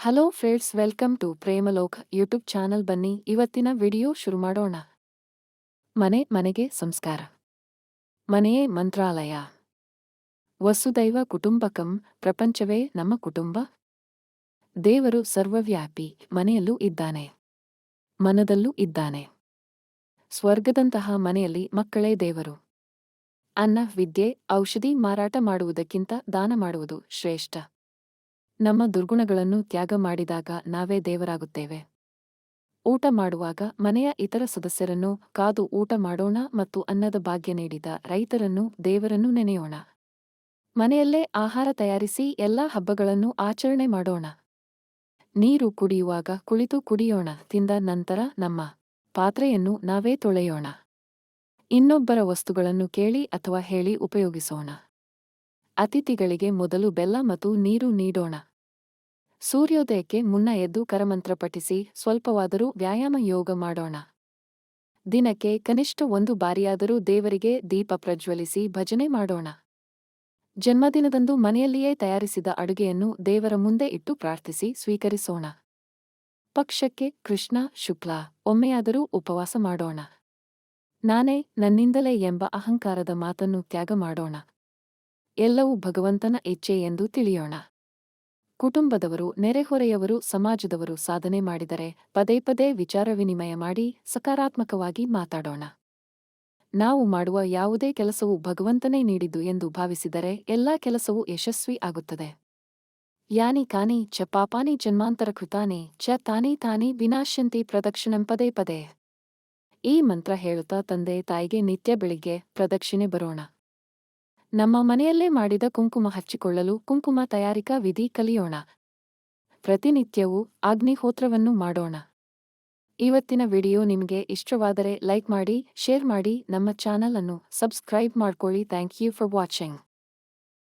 Hello friends welcome to Premalok YouTube channel ಬನ್ನಿ, ಇವತ್ತಿನ video ಶುರು ಮಾಡೋಣ. ಮನೆ, ಮನೆಗೆ ಸಂಸ್ಕಾರ. ಮನೆಯೇ ಮಂತ್ರಾಲಯ. ವಸುದೈವ ಕುಟುಂಬಕಂ, ಪ್ರಪಂಚವೇ ನಮ್ಮ ಕುಟುಂಬ. ದೇವರು ಸರ್ವವ್ಯಾಪಿ, ಮನೆಯಲ್ಲೂ ಇದ್ದಾನೆ. ಮನದಲ್ಲೂ ಇದ್ದಾನೆ. ಸ್ವರ್ಗದಂತಹ ಮನೆಯಲ್ಲಿ ಮಕ್ಕಳೇ ದೇವರು. ಅನ್ನ, ವಿದ್ಯೆ, ಔಷಧಿ ಮಾರಾಟ ಮಾಡುವುದಕ್ಕಿಂತ ದಾನ ಮಾಡುವುದು ಶ್ರೇಷ್ಠ. ನಮ್ಮ ದುರ್ಗುಣಗಳನ್ನು ತ್ಯಾಗ ಮಾಡಿದಾಗ ನಾವೇ ದೇವರಾಗುತ್ತೇವೆ. ಊಟ ಮಾಡುವಾಗ ಮನೆಯ ಇತರ ಸದಸ್ಯರನ್ನು ಕಾದು ಊಟ ಮಾಡೋಣ ಮತ್ತು ಅನ್ನದ ಭಾಗ್ಯ ನೀಡಿದ ರೈತರನ್ನು ದೇವರನ್ನು ನೆನೆಯೋಣ. ಮನೆಯಲ್ಲೇ ಆಹಾರ ತಯಾರಿಸಿ ಎಲ್ಲಾ ಹಬ್ಬಗಳನ್ನು ಆಚರಣೆ ಮಾಡೋಣ. ನೀರು ಕುಡಿಯುವಾಗ ಕುಳಿತು ಕುಡಿಯೋಣ, ತಿಂದ ನಂತರ ನಮ್ಮ ಪಾತ್ರೆಯನ್ನು ನಾವೇ ತೊಳೆಯೋಣ. ಇನ್ನೊಬ್ಬರ ವಸ್ತುಗಳನ್ನು ಕೇಳಿ ಅಥವಾ ಹೇಳಿ ಉಪಯೋಗಿಸೋಣ. ಅತಿಥಿಗಳಿಗೆ ಮೊದಲು ಬೆಲ್ಲ ಮತ್ತು ನೀರು ನೀಡೋಣ. ಸೂರ್ಯೋದಯಕ್ಕೆ ಮುನ್ನ ಎದ್ದು ಕರಮಂತ್ರ ಪಠಿಸಿ, ಸ್ವಲ್ಪವಾದರೂ ವ್ಯಾಯಾಮ ಯೋಗ ಮಾಡೋಣ. ದಿನಕ್ಕೆ ಕನಿಷ್ಠ ಒಂದು ಬಾರಿಯಾದರೂ ದೇವರಿಗೆ ದೀಪ ಪ್ರಜ್ವಲಿಸಿ ಭಜನೆ ಮಾಡೋಣ. ಜನ್ಮದಿನದಂದು ಮನೆಯಲ್ಲಿಯೇ ತಯಾರಿಸಿದ ಅಡುಗೆಯನ್ನು ದೇವರ ಮುಂದೆ ಇಟ್ಟು ಪ್ರಾರ್ಥಿಸಿ ಸ್ವೀಕರಿಸೋಣ. ಪಕ್ಷಕ್ಕೆ ಕೃಷ್ಣ, ಶುಕ್ಲ, ಒಮ್ಮೆಯಾದರೂ ಉಪವಾಸ ಮಾಡೋಣ. ನಾನೇ ನನ್ನಿಂದಲೇ ಎಂಬ ಅಹಂಕಾರದ ಮಾತನ್ನು ತ್ಯಾಗ ಮಾಡೋಣ. ಎಲ್ಲವೂ ಭಗವಂತನ ಇಚ್ಛೆ ಎಂದು ತಿಳಿಯೋಣ. ಕುಟುಂಬದವರು, ನೆರೆಹೊರೆಯವರು ಸಮಾಜದವರು ಸಾಧನೆ ಮಾಡಿದರೆ ಪದೇ ಪದೇ ವಿಚಾರ ವಿನಿಮಯ ಮಾಡಿ ಸಕಾರಾತ್ಮಕವಾಗಿ ಮಾತಾಡೋಣ. ನಾವು ಮಾಡುವ ಯಾವುದೇ ಕೆಲಸವು ಭಗವಂತನೇ ನೀಡಿದ್ದು ಎಂದು ಭಾವಿಸಿದರೆ ಎಲ್ಲಾ ಕೆಲಸವೂ ಯಶಸ್ವಿ ಆಗುತ್ತದೆ. ಯಾನಿ ಕಾನಿ ಚ ಪಾಪಾನಿ ಜನ್ಮಾಂತರ ಕೃತಾನಿ, ಚ ತಾನಿ ತಾನಿ ವಿನಾಶ್ಯಂತಿ ಪ್ರದಕ್ಷಿಣಂ ಪದೇ ಪದೇ. ಈ ಮಂತ್ರ ಹೇಳುತ್ತಾ ತಂದೆ ತಾಯಿಗೆ ನಿತ್ಯ ಬೆಳಿಗ್ಗೆ ಪ್ರದಕ್ಷಿಣೆ ಬರೋಣ. ನಮ್ಮ ಮನೆಯಲ್ಲೇ ಮಾಡಿದ ಕುಂಕುಮ ಹಚ್ಚಿಕೊಳ್ಳಲು ಕುಂಕುಮ ತಯಾರಿಕಾ ವಿಧಿ ಕಲಿಯೋಣ. ಪ್ರತಿನಿತ್ಯವೂ ಅಗ್ನಿಹೋತ್ರವನ್ನು ಮಾಡೋಣ. ಇವತ್ತಿನ ವಿಡಿಯೋ ನಿಮಗೆ ಇಷ್ಟವಾದರೆ ಲೈಕ್ ಮಾಡಿ, ಶೇರ್ ಮಾಡಿ, ನಮ್ಮ ಚಾನಲ್ ಅನ್ನು ಸಬ್ಸ್ಕ್ರೈಬ್ ಮಾಡ್ಕೊಳ್ಳಿ. Thank you for watching.